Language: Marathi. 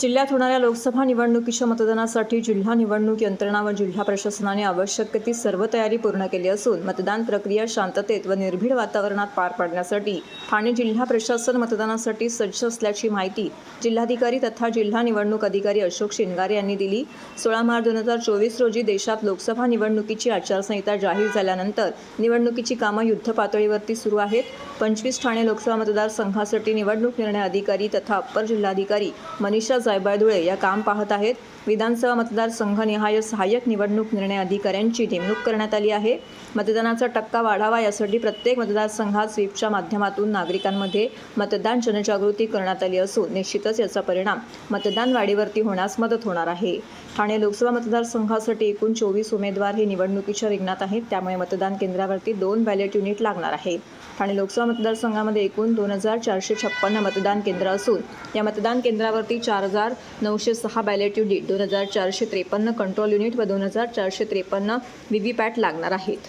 जिल्ह्यात होणाऱ्या लोकसभा निवडणुकीच्या मतदानासाठी जिल्हा निवडणूक यंत्रणा व जिल्हा प्रशासनाने आवश्यक ती सर्व तयारी पूर्ण केली असून मतदान प्रक्रिया शांततेत व निर्भीड वातावरणात पार पाडण्यासाठी ठाणे जिल्हा प्रशासन मतदानासाठी सज्ज असल्याची माहिती जिल्हाधिकारी तथा जिल्हा निवडणूक अधिकारी अशोक शिंगारे यांनी दिली. सोळा मार्च दोन हजार चोवीस रोजी देशात लोकसभा निवडणुकीची आचारसंहिता जाहीर झाल्यानंतर निवडणुकीची कामं युद्धपातळीवरती सुरू आहेत. पंचवीस ठाणे लोकसभा मतदारसंघासाठी निवडणूक निर्णय अधिकारी तथा अप्पर जिल्हाधिकारी मनीषा जायबायदुळे या काम पाहत आहेत. विधानसभा मतदारसंघनिहाय सहाय्यक निवडणूक निर्णय अधिकाऱ्यांची नेमणूक करण्यात आली आहे. मतदानाचा टक्का वाढावा यासाठी प्रत्येक मतदारसंघात स्वीपच्या माध्यमातून नागरिकांमध्ये मतदान जनजागृती करण्यात आली असून निश्चितच याचा परिणाम मतदान वाढीवरती होण्यास मदत होणार आहे. ठाणे लोकसभा मतदारसंघासाठी एकूण चोवीस उमेदवार हे निवडणुकीच्या रिंगणात आहेत. त्यामुळे मतदान केंद्रावरती दोन बॅलेट युनिट लागणार आहे. ठाणे लोकसभा मतदारसंघामध्ये एकूण दोन हजार चारशे छप्पन्न मतदान केंद्र असून या मतदान केंद्रावरती चार हजार हजार नऊशे सहा बॅलेट युनिट दोन हजार चारशे त्रेपन्न कंट्रोल युनिट व दोन हजार चारशे त्रेपन्न व्ही व्ही पॅट लागणार आहेत.